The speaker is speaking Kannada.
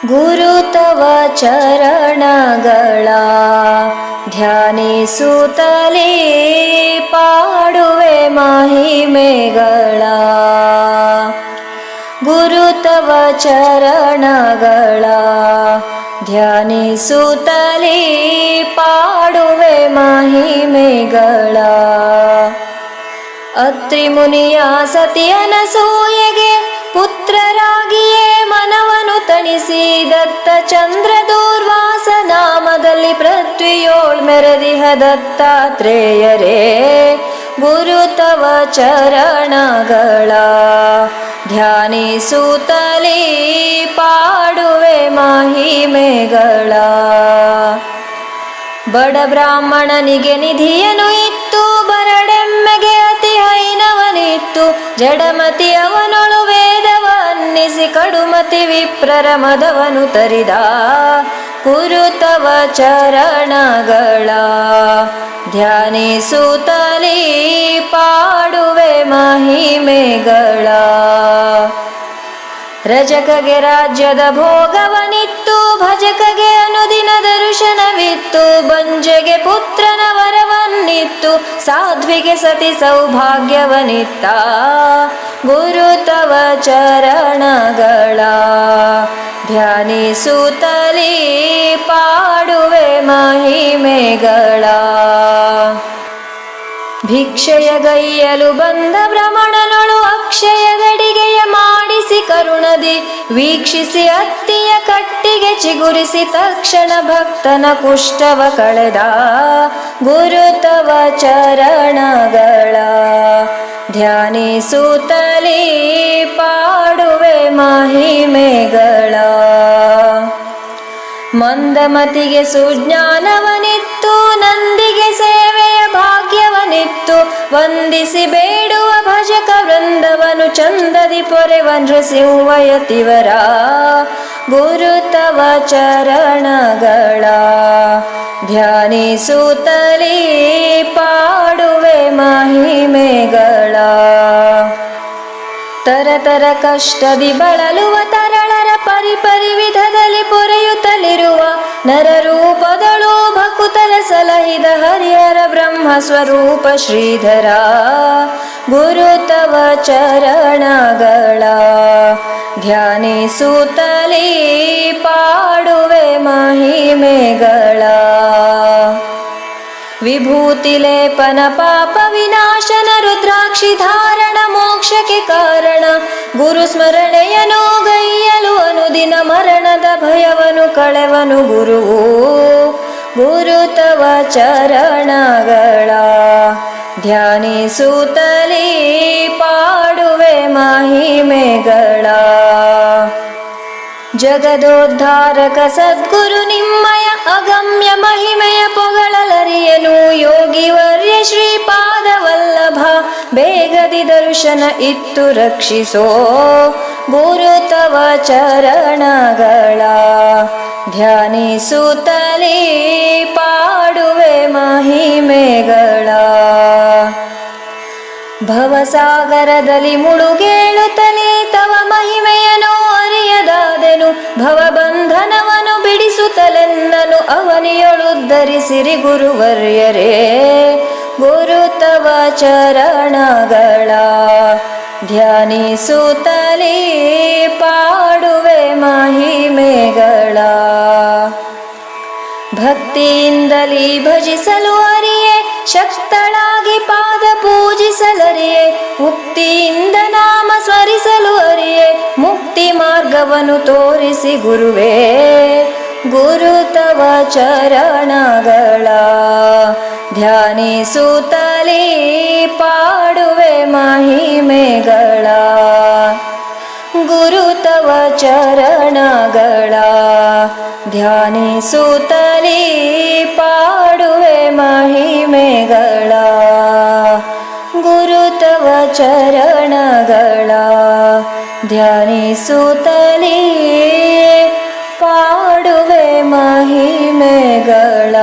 ಗುರು ತವ ಚರಣಗಳ ಧ್ಯಾನಿಸುತ್ತಲೇ ಪಾಡುವೆ ಮಹಿಮೆಗಳ ಗುರು ತವ ಚರಣಗಳ ಧ್ಯಾನಿಸುತ್ತಲೇ ಪಾಡುವೆ ಮಹಿಮೆಗಳ ಅತ್ರಿ ಮುನಿಯ ಸತಿಯನಸೂಯೆಗೆ ಪುತ್ರರಾಗಿಯೇ ಮನವನು ತಣಿಸಿ ದತ್ತ ಚಂದ್ರ ದೂರ್ವಾಸ ನಾಮದಲ್ಲಿ ಪೃಥ್ವಿಯೋಳ್ ಮೆರೆದಿಹ ದತ್ತಾತ್ರೇಯರೇ ಗುರು ತವ ಚರಣಗಳ ಧ್ಯಾನಿಸುತ್ತಲೇ ಪಾಡುವೆ ಮಹಿಮೆಗಳ. ಬಡ ಬ್ರಾಹ್ಮಣನಿಗೆ ನಿಧಿಯನು ಇತ್ತು, ಬರಡೆಮ್ಮೆಗೆ ಅತಿ ಹೈನವನಿತ್ತು ಜಡಮತಿ ಅವನೊಳು ಕಡುಮತಿ ವಿಪ್ರರ ಮದವನು ತರಿದ ಕುರುತವ ಚರಣಗಳ. ಧ್ಯಾನಿಸುತ್ತಲೇ ಪಾಡುವೆ ಮಹಿಮೆಗಳ. ರಜಕಗೆ ರಾಜ್ಯದ ಭೋಗವನಿತ್ತು, ಭಜಕಗೆ ಅನುದಿನ ದರ್ಶನವಿತ್ತು, ಬಂಜೆಗೆ ಪುತ್ರನ ವರವನ್ನಿತ್ತು, ಸಾಧ್ವಿಗೆ ಸತಿ ಸೌಭಾಗ್ಯವನಿತ್ತ. ಗುರು ತವ ಚರಣಗಳ ಧ್ಯಾನಿಸುತ್ತಲೇ ಪಾಡುವೆ ಮಹಿಮೆಗಳ. ಭಿಕ್ಷೆಯ ಗೈಯಲು ಬಂದ ಭ್ರಮಣನೊಳು ಅಕ್ಷಯ ಗಡಿಗೆಯ ಮಾಡಿಸಿ ಕರುಣದಿ, ವೀಕ್ಷಿಸಿ ಅತ್ತಿಯ ಕಟ್ಟಿಗೆ ಚಿಗುರಿಸಿ ತಕ್ಷಣ ಭಕ್ತನ ಕುಷ್ಟವ ಕಳೆದ ಗುರುತವ ಚರಣಗಳ ಧ್ಯಾನಿಸುತ್ತಲೇ ಪಾಡುವೆ ಮಹಿಮೆಗಳ. ಮಂದಮತಿಗೆ ಸುಜ್ಞಾನವನಿತ್ತು, ನಂದಿಗೆ ಸೇವೆಯ ಭಾಗ್ಯವನಿತ್ತು. ವಂದಿಸಿ ಬೇಡುವ ಭಜಕ ವೃಂದವನು ಚಂದದಿ ಪೊರೆವ ನೃಸಿಂಹಯತಿವರ ಗುರುತವ ಚರಣಗಳ. ಧ್ಯಾನಿಸುತ್ತಲೇ ಪಾಡುವೆ ಮಹಿಮೆಗಳ. ತರತರ ಕಷ್ಟದಿ ಬಳಲುವ ತರಳರ ಪರಿಪರಿ ವಿಧದಲ್ಲಿ ಪೊರೆಯುತ್ತಲಿರುವ ನರರೂಪದಳು ಭಕುತರ ಸಲಹಿದ ಹರಿಹರ ಬ್ರಹ್ಮ ಸ್ವರೂಪ ಶ್ರೀಧರ. ಗುರುತವ ಚರಣಗಳ. ಧ್ಯಾನಿಸುತ್ತಲೇ ಪಾಡುವೆ ಮಹಿಮೆಗಳ. ವಿಭೂತಿ ಲೇಪನ ಪಾಪ ವಿನಾಶನ ರುದ್ರಾಕ್ಷಿ ಧಾರಣ ಮೋಕ್ಷಕ್ಕೆ ಕಾರಣ. ಗುರು ಸ್ಮರಣೆಯನು ಗೈಯಲು ಅನುದಿನ ಮರಣದ ಭಯವನು ಕಳೆವನು ಗುರುವು. ಗುರು ತವ ಚರಣಗಳ ಧ್ಯಾನಿಸುತ್ತಲೇ ಪಾಡುವೆ ಮಹಿಮೆಗಳ. ಜಗದೋದ್ಧಾರಕ ಸದ್ಗುರು ನಿಮ್ಮಯ ಅಗಮ್ಯ ಮಹಿಮೆಯ ಪೊಗಳಲರಿಯನು. ಬೇಗದಿ ದರ್ಶನ ಇತ್ತು ರಕ್ಷಿಸೋ ಗುರುತವ ಚರಣಗಳ. ಧ್ಯಾನಿಸುತ್ತಲೇ ಪಾಡುವೆ ಮಹಿಮೆಗಳ. ಭವಸಾಗರದಲ್ಲಿ ಮುಳುಗೇಳುತ್ತಲೇ ತವ ಮಹಿಮೆಯನು ಅರಿಯದಾದೆನು. ಭವಬಂಧನವನು ಬಿಡಿಸುತ್ತಲೆನ್ನನು ಅವನಿಯೊಳುದ್ಧರಿಸಿರಿ ಗುರುವರ್ಯರೇ. ಗುರು ತವ ಚರಣಗಳ ಧ್ಯಾನಿಸುತ್ತಲೇ ಪಾಡುವೆ ಮಹಿಮೆಗಳ. ಭಕ್ತಿಯಿಂದಲೇ ಭಜಿಸಲು ಅರಿಯೆ, ಶಕ್ತಳಾಗಿ ಪಾದ ಪೂಜಿಸಲರಿಯೆ, ಮುಕ್ತಿಯಿಂದ ನಾಮ ಸ್ಮರಿಸಲು ಅರಿಯೆ, ಮುಕ್ತಿ ಮಾರ್ಗವನ್ನು ತೋರಿಸಿ ಗುರುವೇ. ಗುರು ತವ ಚರಣಗಳ ಧ್ಯಾನಿಸುತ್ತಲೇ ಪಾಡುವೆ ಮಹಿಮೆಗಳ. ಗುರು ತವ ಚರಣಗಳ ಧ್ಯಾನಿಸುತ್ತಲೇ ಪಾಡುವೆ ಮಹಿಮೆಗಳ. ಗುರು ತವ ಚರಣಗಳ ಧ್ಯಾನಿಸುತ್ತಲೇ ಪಾಡುವೆ ಮಹಿಮೆಗಳ